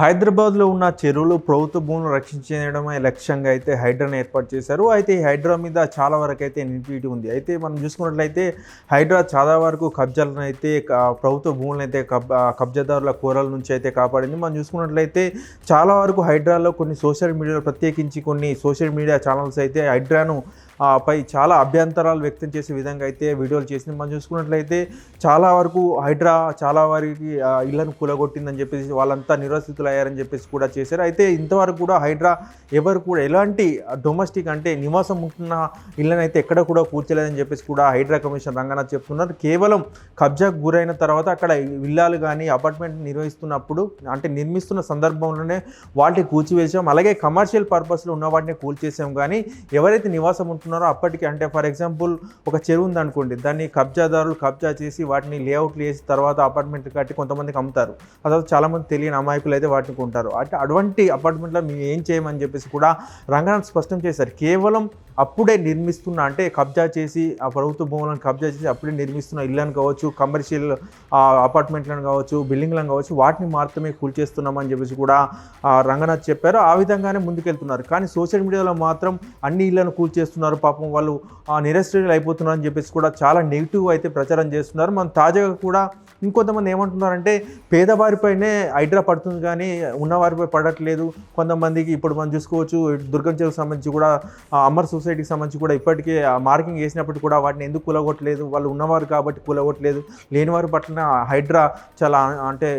హైదరాబాద్లో ఉన్న చెరువులు ప్రభుత్వ భూములను రక్షించడమే లక్ష్యంగా అయితే హైడ్రాను ఏర్పాటు చేశారు. అయితే ఈ హైడ్రా మీద చాలా వరకు అయితే నిలిపిటి ఉంది. అయితే మనం చూసుకున్నట్లయితే హైడ్రా చాలా వరకు కబ్జాలను అయితే ప్రభుత్వ భూములను అయితే కబ్ కబ్జాదారుల కూరల నుంచి అయితే కాపాడింది. మనం చూసుకున్నట్లయితే చాలా వరకు హైడ్రాలో కొన్ని సోషల్ మీడియాలో ప్రత్యేకించి కొన్ని సోషల్ మీడియా ఛానల్స్ అయితే హైడ్రాను పై చాలా అభ్యంతరాలు వ్యక్తం చేసే విధంగా అయితే వీడియోలు చేసింది మనం చూసుకున్నట్లయితే చాలా వరకు హైడ్రా చాలా వారికి ఇళ్ళను కూలగొట్టిందని చెప్పేసి వాళ్ళంతా నిరాశ్రితులు అయ్యారని చెప్పేసి కూడా చేశారు. అయితే ఇంతవరకు కూడా హైడ్రా ఎవరు కూడా ఎలాంటి డొమెస్టిక్ అంటే నివాసం ఉంటున్న ఇళ్ళని అయితే ఎక్కడ కూడా కూర్చోలేదని చెప్పేసి కూడా హైడ్రా కమిషన్ రంగనాథ్ చెప్తున్నారు. కేవలం కబ్జాకు గురైన తర్వాత అక్కడ విల్లాలు కానీ అపార్ట్మెంట్ నిర్వహిస్తున్నప్పుడు అంటే నిర్మిస్తున్న సందర్భంలోనే వాటిని కూల్చివేసాం అలాగే కమర్షియల్ పర్పస్లో ఉన్న వాటిని కూల్చేసాం కానీ ఎవరైతే నివాసం ఉంటున్నారో చేసుకుంటున్నారో అప్పటికి అంటే ఫర్ ఎగ్జాంపుల్ ఒక చెరువు ఉందనుకోండి దాన్ని కబ్జాదారులు కబ్జా చేసి వాటిని లేఅవుట్లు చేసి తర్వాత అపార్ట్మెంట్ కట్టి కొంతమందికి అమ్ముతారు. ఆ తర్వాత చాలామంది తెలియని అమాయకులు అయితే వాటిని కొంటారు. అంటే అటువంటి అపార్ట్మెంట్లో మేము ఏం చేయమని చెప్పేసి కూడా రంగనాథ్ స్పష్టం చేశారు. కేవలం అప్పుడే నిర్మిస్తున్న అంటే కబ్జా చేసి ఆ ప్రభుత్వ భూములను కబ్జా చేసి అప్పుడే నిర్మిస్తున్న ఇళ్ళని కావచ్చు కమర్షియల్ అపార్ట్మెంట్లను కావచ్చు బిల్డింగ్లను కావచ్చు వాటిని మాత్రమే కూల్చేస్తున్నామని చెప్పేసి కూడా రంగనాథ్ చెప్పారు. ఆ విధంగానే ముందుకెళ్తున్నారు. కానీ సోషల్ మీడియాలో మాత్రం అన్ని ఇళ్ళను కూల్చేస్తున్నారు పాపం వాళ్ళు నిరస్త్రీలు అయిపోతున్నారు అని చెప్పేసి కూడా చాలా నెగిటివ్ అయితే ప్రచారం చేస్తున్నారు. మనం తాజాగా కూడా ఇంకొంతమంది ఏమంటున్నారంటే పేదవారిపైనే హైడ్రా పడుతుంది కానీ ఉన్నవారిపై పడట్లేదు. కొంతమందికి ఇప్పుడు మనం చూసుకోవచ్చు దుర్గం చెరువు సంబంధించి కూడా అమర్ సొసైటీకి సంబంధించి కూడా ఇప్పటికే ఆ మార్కింగ్ వేసినప్పటికీ కూడా వాటిని ఎందుకు కూలగొట్టలేదు? వాళ్ళు ఉన్నవారు కాబట్టి కూలగొట్టలేదు. లేనివారి పట్ల హైడ్రా చాలా అంటే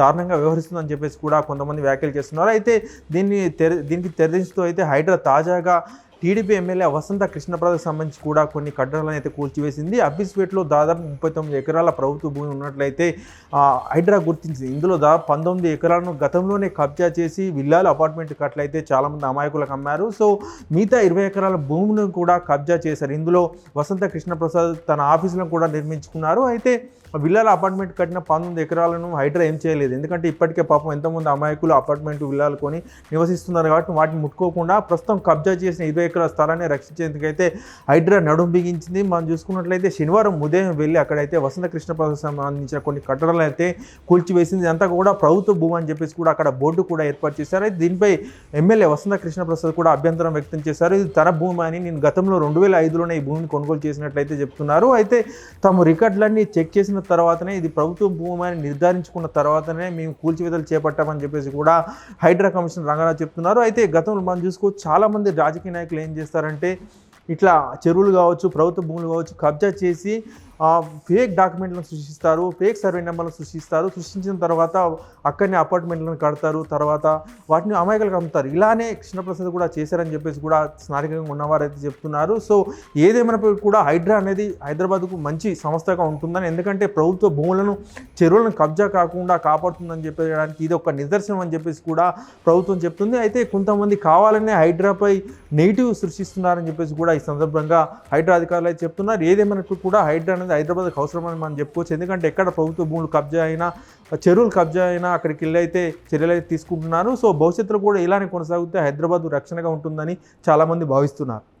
దారుణంగా వ్యవహరిస్తుందని చెప్పేసి కూడా కొంతమంది వ్యాఖ్యలు చేస్తున్నారు. అయితే దీన్ని తెర దీనికి తెరదించుతూ అయితే హైడ్రా తాజాగా టీడీపీ ఎమ్మెల్యే వసంత కృష్ణప్రసాద్ సంబంధించి కూడా కొన్ని కట్టడాలను అయితే కూల్చివేసింది. అబ్బిస్పేట్లో దాదాపు ముప్పై తొమ్మిది ఎకరాల ప్రభుత్వ భూమి ఉన్నట్లయితే హైడ్రా గుర్తించింది. ఇందులో దాదాపు పంతొమ్మిది ఎకరాలను గతంలోనే కబ్జా చేసి విల్లాలు అపార్ట్మెంట్ కట్లయితే చాలామంది అమాయకులకు అమ్మారు. సో మిగతా ఇరవై ఎకరాల భూములను కూడా కబ్జా చేశారు. ఇందులో వసంత కృష్ణప్రసాద్ తన ఆఫీసులను కూడా నిర్మించుకున్నారు. అయితే విల్లాల అపార్ట్మెంట్ కట్టిన పంతొమ్మిది ఎకరాలను హైడ్రా ఏం చేయలేదు. ఎందుకంటే ఇప్పటికే పాపం ఎంతమంది అమాయకులు అపార్ట్మెంట్ విల్లాలు కొని నివసిస్తున్నారు కాబట్టి వాటిని ముట్టుకోకుండా ప్రస్తుతం కబ్జా చేసిన ఇరవై ఎకరాల స్థలాన్ని రక్షించేందుకైతే హైడ్రా నడుం బిగించింది. మనం చూసుకున్నట్లయితే శనివారం ఉదయం వెళ్ళి అక్కడైతే వసంత కృష్ణప్రసాద్ సంబంధించిన కొన్ని కట్టడాలు అయితే కూల్చివేసింది. అంతా కూడా ప్రభుత్వ భూమి అని చెప్పేసి కూడా అక్కడ బోర్డు కూడా ఏర్పాటు చేశారు. అయితే దీనిపై ఎమ్మెల్యే వసంత కృష్ణప్రసాద్ కూడా అభ్యంతరం వ్యక్తం చేశారు. ఇది తన భూమి అని నేను గతంలో రెండు వేల ఐదులోనే ఈ భూమిని కొనుగోలు చేసినట్లయితే చెప్తున్నారు. అయితే తాము రికార్డులన్నీ చెక్ చేసిన తర్వాతనే ఇది ప్రభుత్వ భూమి అని నిర్ధారించుకున్న తర్వాతనే మేము కూల్చివేతలు చేపట్టామని చెప్పేసి కూడా హైడ్రా కమిషన్ రంగనాథ్ చెప్తున్నారు. అయితే గతంలో మనం చూసుకో చాలామంది రాజకీయ నాయకులు ఏం చేస్తారంటే ఇట్లా చెరువులు కావచ్చు ప్రభుత్వ భూములు కావచ్చు కబ్జా చేసి ఫేక్ డాక్యుమెంట్లను సృష్టిస్తారు ఫేక్ సర్వే నెంబర్లను సృష్టిస్తారు సృష్టించిన తర్వాత అక్కడనే అపార్ట్మెంట్లను కడతారు తర్వాత వాటిని అమాయకులకు అమ్ముతారు. ఇలానే కృష్ణప్రసాద్ కూడా చేశారని చెప్పేసి కూడా స్థానికంగా ఉన్నవారు అయితే చెప్తున్నారు. సో ఏదేమైనప్పటికీ కూడా హైడ్రా అనేది హైదరాబాద్కు మంచి సంస్థగా ఉంటుందని ఎందుకంటే ప్రభుత్వ భూములను చెరువులను కబ్జా కాకుండా కాపాడుతుందని చెప్పడానికి ఇది ఒక నిదర్శనం అని చెప్పేసి కూడా ప్రభుత్వం చెప్తుంది. అయితే కొంతమంది కావాలనే హైడ్రాపై నెగిటివ్ సృష్టిస్తున్నారని చెప్పేసి కూడా ఈ సందర్భంగా హైడ్రా అధికారులు అయితే చెప్తున్నారు. ఏదేమైనప్పటికీ కూడా హైడ్రా అనేది హైదరాబాద్కి అవసరమని మనం చెప్పుకోవచ్చు. ఎందుకంటే ఎక్కడ ప్రభుత్వ భూములు కబ్జా అయినా చెరువులు కబ్జా అయినా అక్కడికి వెళ్ళైతే చర్యలు అయితే తీసుకుంటున్నారు. సో భవిష్యత్తులో కూడా ఇలానే కొనసాగితే హైదరాబాద్ రక్షణగా ఉంటుందని చాలామంది భావిస్తున్నారు.